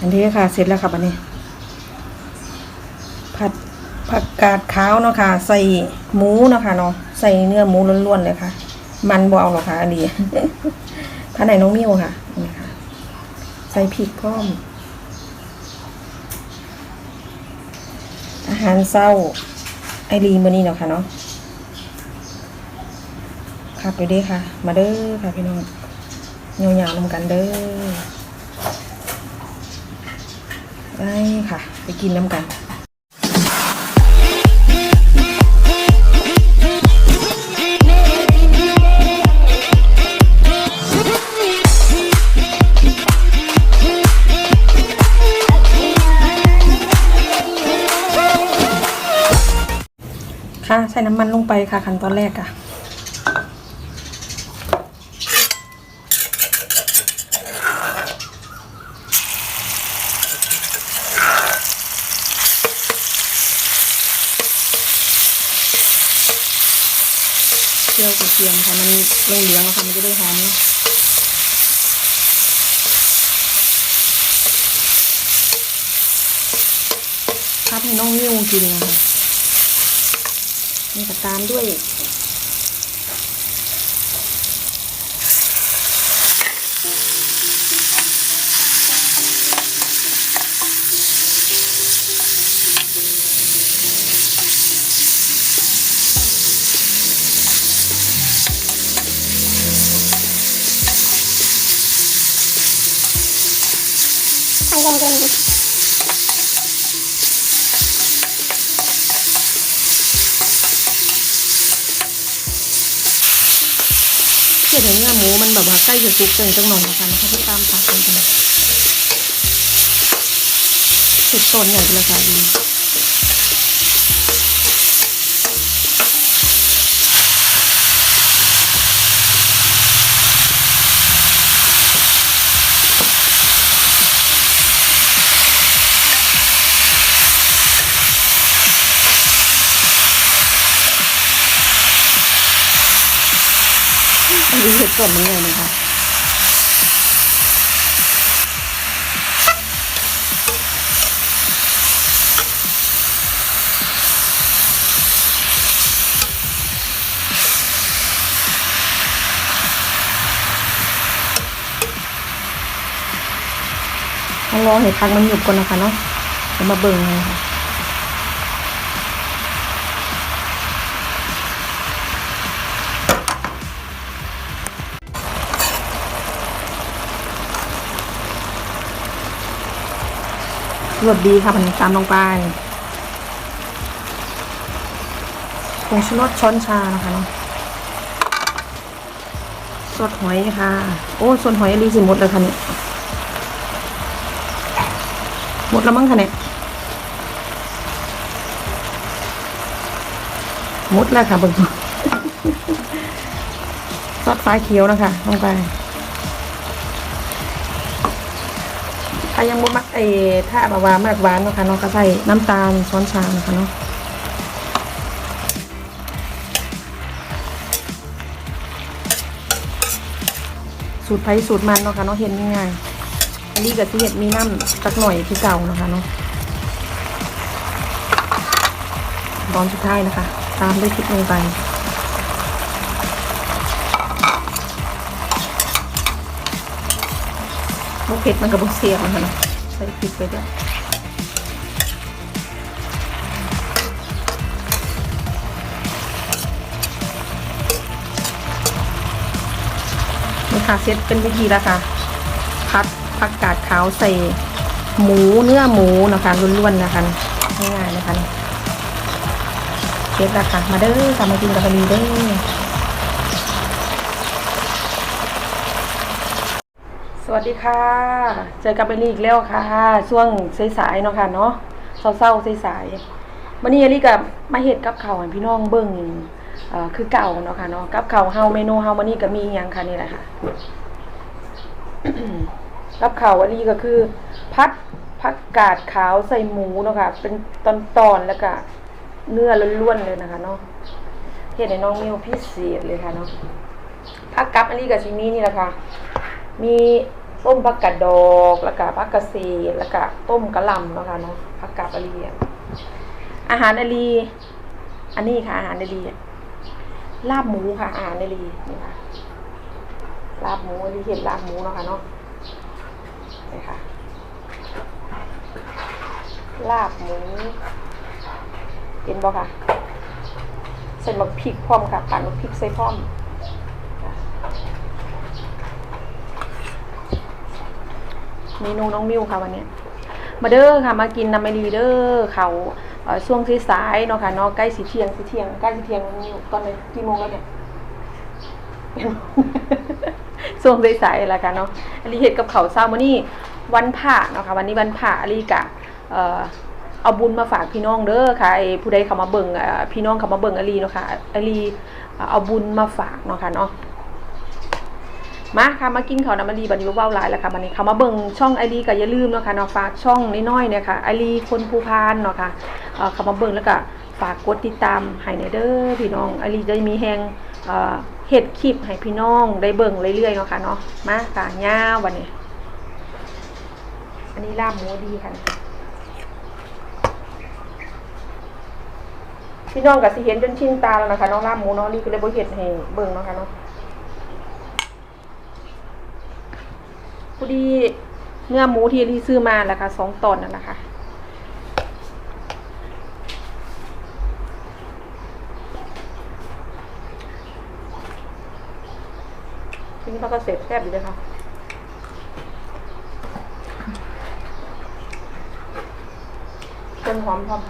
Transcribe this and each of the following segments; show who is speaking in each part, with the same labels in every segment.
Speaker 1: อันนี้ค่ะ เสร็จแล้วครับอันนี้ ผัดผักกาดขาวเนาะค่ะ ใส่หมูเนาะค่ะเนาะใส่เนื้อหมูล้วนๆเลยค่ะ มันบ่เอาหรอกค่ะ อันนี้ท่านไหนน้องมิวค่ะนี่ค่ะ ใส่พริกพร้อม อาหารเศร้า ไอรีมือนี้เนาะค่ะเนาะครับไปด้อค่ะ มาเด้อค่ะพี่น้องยาวๆลงกันเด้อ ได้ค่ะ ไปกินน้ำกันค่ะใส่น้ำมันลงไปค่ะขั้นตอนแรกค่ะ เจียวกระเทียมค่ะ มันเหลืองๆแล้วค่ะ มันจะได้หอมเนาะพับให้น้องมิ้วกินนะคะนี่ก็ตามด้วย
Speaker 2: เห็
Speaker 1: นเนื้อหมูมันแบบว่าใกล้จะสุกเกินจังหน่อยนะคะนะคะที่ตามผักกันไปสุดต้นใหญ่เลยค่ะดี อันนี้เห็ดต้นมันใหญ่เลยค่ะต้องรอให้พักมันหยุดก่อนนะคะเนาะจะมาเบิ่งเลยค่ะ รสดีค่ะมันตามลงไปผงชูรสช้อนชานะคะเนาะสดหอยค่ะ โอ้ส่วนหอยรีสิหมดเลยค่ะเนี่ยหมดแล้วมั้งคะเนี่ยหมดแล้วค่ะเบิ่งซอสฟ้าเขียวนะคะลงไป ถ้ายังบ่มักไอ้ถ้าแบบว่ามากหวานเนาะค่ะเนาะก็ใส่น้ำตาลช้อนชานะคะเนาะสูตรไผ่สูตรมันเนาะค่ะเนาะเห็นง่ายๆอันนี้ก็สิเห็ดมีน้ำสักหน่อยที่เก่านะคะเนาะตอนสุดท้ายนะคะ ตามด้วยพริกลงไป บุกเผ็ดมันกับบุกเสียบนะคะเนะใส่พริกไปด้วยนี่ค่ะเซตเป็นวิธีแล้วค่ะพัดผักกาดขาวใส่หมูเนื้อหมูนะคะล้วนๆนะคะง่ายๆนะคะเซตแล้วค่ะมาเด้อค่ะมากินกับพอดีเด้อ วัสดีค่ะ เจอกับเบลลี่อีกแล้วค่ะ ช่วงสายๆเนาะค่ะเนาะเศร้าๆสายๆวันนี้เอลี่กับมาเห็ดกับข้าให้พี่น้องเบิ่งเอ่อคือเก่าเนาะค่ะเนาะกับข้าเฮาเมนูเฮาวันนี้ก็มีหยังค่ะนี่แหละค่ะกับข่าวอันนี้ก็คือพัดผักกาดขาวใส่หมูเนาะค่ะ เป็นตอนๆแล้วก็เนื้อล้วนๆเลยนะคะเนาะเห็ดในน้องมิวพิเศษเลยค่ะเนาะผักกับอันนี้กับชิมีนี่แหละค่ะมี ต้มผักกาดดอกแล้วก็ผักกะเศษแล้วก็ต้มกะหล่ำเนาะค่ะเนาะผักกาดอาลีอะอาหารอาลีอันนี้ค่ะ อาหารอาลีลาบหมูค่ะ อาหารอาลีนี่ค่ะลาบหมูอาลีเห็นลาบหมูเนาะค่ะเนาะนี่ค่ะ ลาบหมูเห็นบ่ค่ะใส่หมักพริกพร้อมค่ะปั่นหมักพริกใส่พร้อม เมนูน้องมิวค่ะวันนี้ มาเด้อค่ะมากินน้ำไม่ดีเด้อเขาช่วงสายๆเนาะค่ะเนาะใกล้สีเทียงสีเทียงใกล้สีเทียงน้องมิวตอนไหนกี่โมงแล้วเนี่ยช่วงสายๆแล้วค่ะเนาะอลีเห็ดกับเขาเศร้ามื้อนี้วันพระเนาะค่ะวันนี้วันพระอลีกะเอาบุญมาฝากพี่น้องเด้อค่ะไอ้ผู้ใดเขามาเบิ่งพี่น้องเขามาเบิ่งอลีเนาะค่ะอลีเอาบุญมาฝากเนาะค่ะเนาะ มาค่ะมากินข้าวน้ำมันดีบันนี้ว้าหลายแล้วค่ะบันนี้เขามาเบิ่งช่องไอรีก็อย่าลืมเนาะค่ะเนาะฝากช่องน้อยๆเนี่ยค่ะไอรีคนภูพานเนาะค่ะเขามาเบิ่งแล้วก็ฝากกดติดตามให้ในเด้อพี่น้องไอรีจะมีแฮงเอ่อเฮ็ดคลิปให้พี่น้องได้เบิ่งเรื่อยๆเนาะค่ะเนาะมาค่ะย่าวันนี้ อันนี้ลาบหมูดีค่ะพี่น้องก็สิเห็นจนชินตาแล้วนะคะน้องลาบหมูเนาะรีก็เลยบ่เฮ็ดให้เบิ่งเนาะค่ะเนาะ พอ ดีเนื้อหมูที่รีซื้อมาแล้วค่ะสองตอนนั่นนะค่ะทีนี้เราก็เสร็จแซ่บอยู่เลยค่ะต้นหอมพร้อม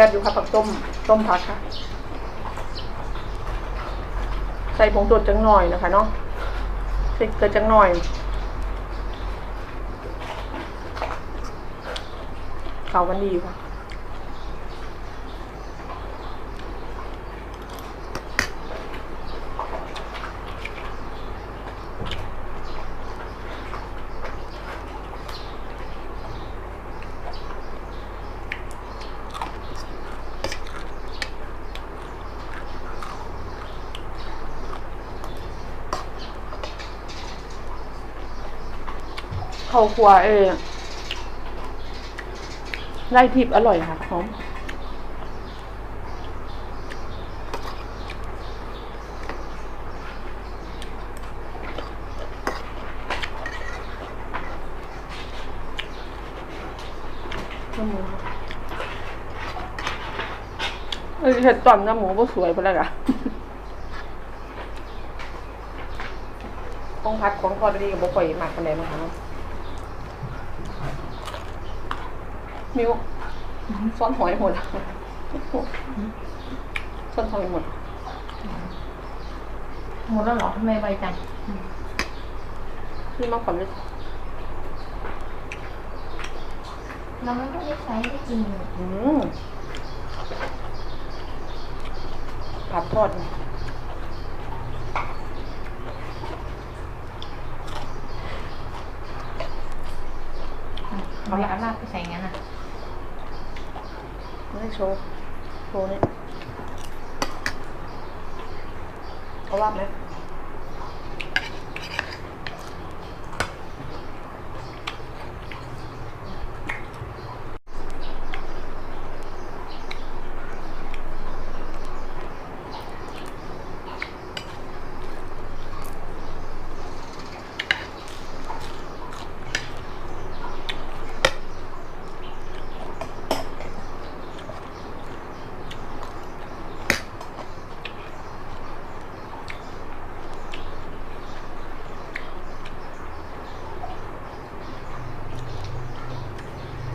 Speaker 1: ซ่บอยู่ค่ะผักต้มต้มผักค่ะ ใส่ผงตรวจจังหน่อยนะคะเนาะใส่เกลือจังหน่อยเข้ากันดีค่ะ ข้าวคั่วเอไล่ทิพย์อร่อยค่ะหอมน้ำหมูเอ้ยเห็ดตอนน้ำหมูก็สวยไปแล้วอะต้องพัดของทอดดีกับบุฟเฟ่หมักกันเลยมั้งคะ มิวซ่อนหอยหมดซ่อนหอยหมด
Speaker 3: หมดแล้วเหรอทำไมไวจัง
Speaker 1: พี่มาขอเลย
Speaker 3: เราไม่ได้ใช้ได้จริง
Speaker 1: อืมผัดทอด
Speaker 3: เราอยากเอาลาบไปใส่งั้นอะ
Speaker 1: ไม่โชว์โชว์นี่เอาว่าไหม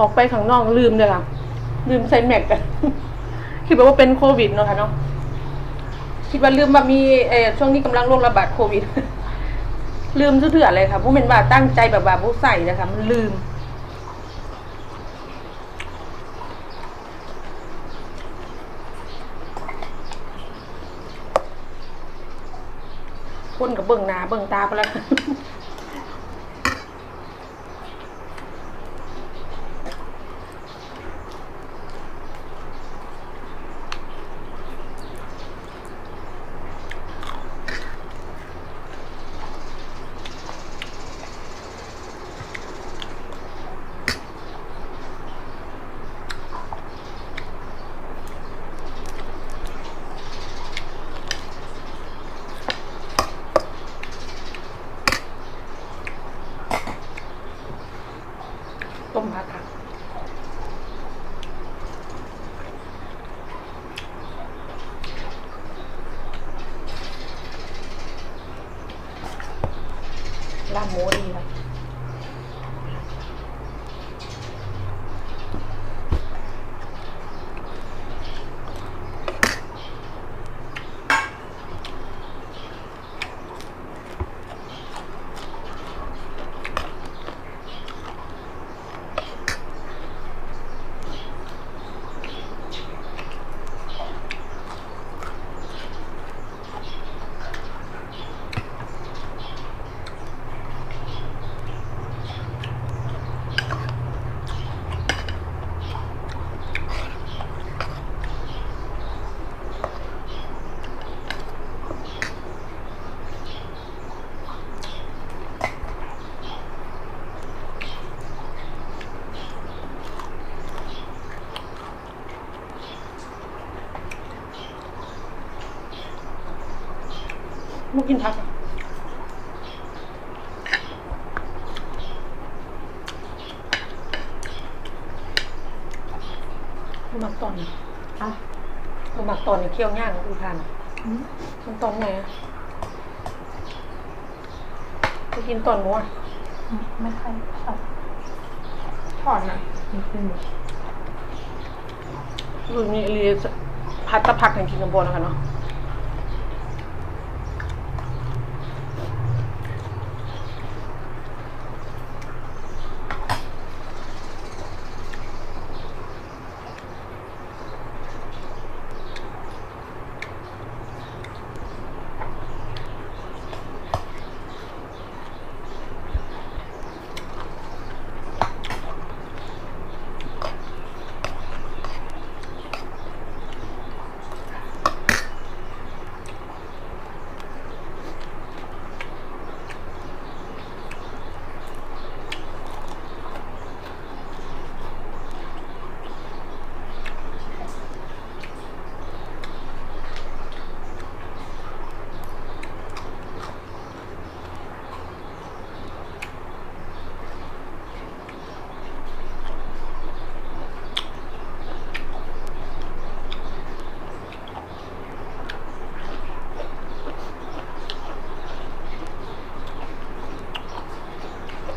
Speaker 1: ออกไปข้างนอกลืมเลยค่ะ ลืมใส่แม็กกันคิดว่าเป็นโควิดเนาะค่ะเนาะคิดว่าลืมว่ามีเออช่วงนี้กำลังโรคระบาดโควิด ลืมเถื่อๆเลยค่ะเพราะเป็นว่าตั้งใจแบบว่าบุใส่นะคะ มันลืมคนกับเบิ่งหน้าเบิ่งตาไปแล้ว ต้มผักค่ะ ลาบหมูดีค่ะ มุกกินผักอะบ่มักตอนนี้
Speaker 3: อะ
Speaker 1: บ่มักตอนนี้เคี่ยวย่างคือพันมันตอนไหนอะไปกินตอนหมูอะ
Speaker 3: ไม่ค่อยชอบถอนอะนี่คือ
Speaker 1: รุ่นนี้เรียพัดตะพักแห่งกินกับบอนะคะเนาะ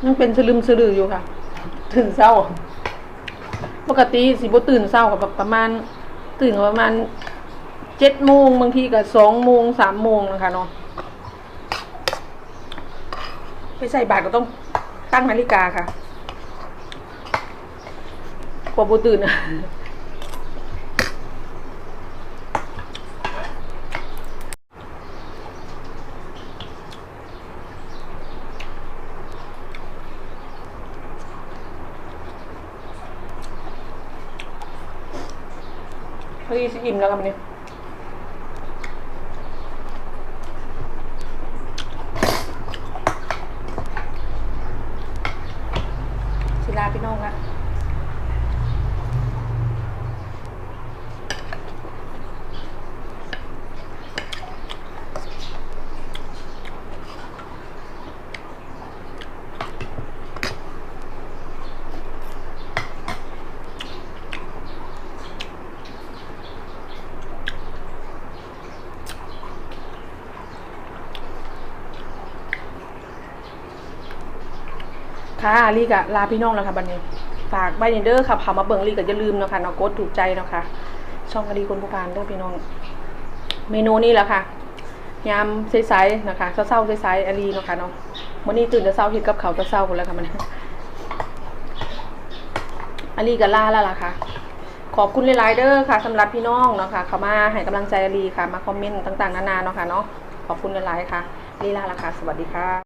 Speaker 1: ยังเป็นสลึมสลืออยู่ค่ะ ตื่นเศร้า ปกติสิบตื่นเศร้ากับแบบประมาณ ตื่นประมาณเจ็ดโมงบางทีก็สองโมงสามโมงนะคะเนาะไปใส่บาตรก็ต้องตั้งนาฬิกาค่ะกว่าบ่ตื่นอะ พอดีอิ่มแล้วกันวันนี้ศิลาพี่น้องอะ ค่ะลีกะลาพี่น้องแล้วค่ะบันนี้ฝากไว้ในเด้อค่ะพามาเบิ่งลีก็อย่าลืมเนาะค่ะเนาะกดถูกใจเนาะค่ะช่องอดีคนผู้การเด้อพี่น้อง เมนูนี้แหละค่ะยามใสๆนะคะเศร้าๆใสๆอลีเนาะค่ะเนาะวันนี้ตื่นจะเศร้าเฮ็ดกับเขาจะเศร้าหมดแล้วค่ะมันอลีกับล่าแล้วล่ะค่ะ ขอบคุณหลายๆเด้อค่ะสำหรับพี่น้องเนาะค่ะเขามาให้กำลังใจอลีค่ะ มาคอมเมนต์ต่างๆนานาเนาะค่ะเนาะขอบคุณหลายๆค่ะลีลาละค่ะ สวัสดีค่ะ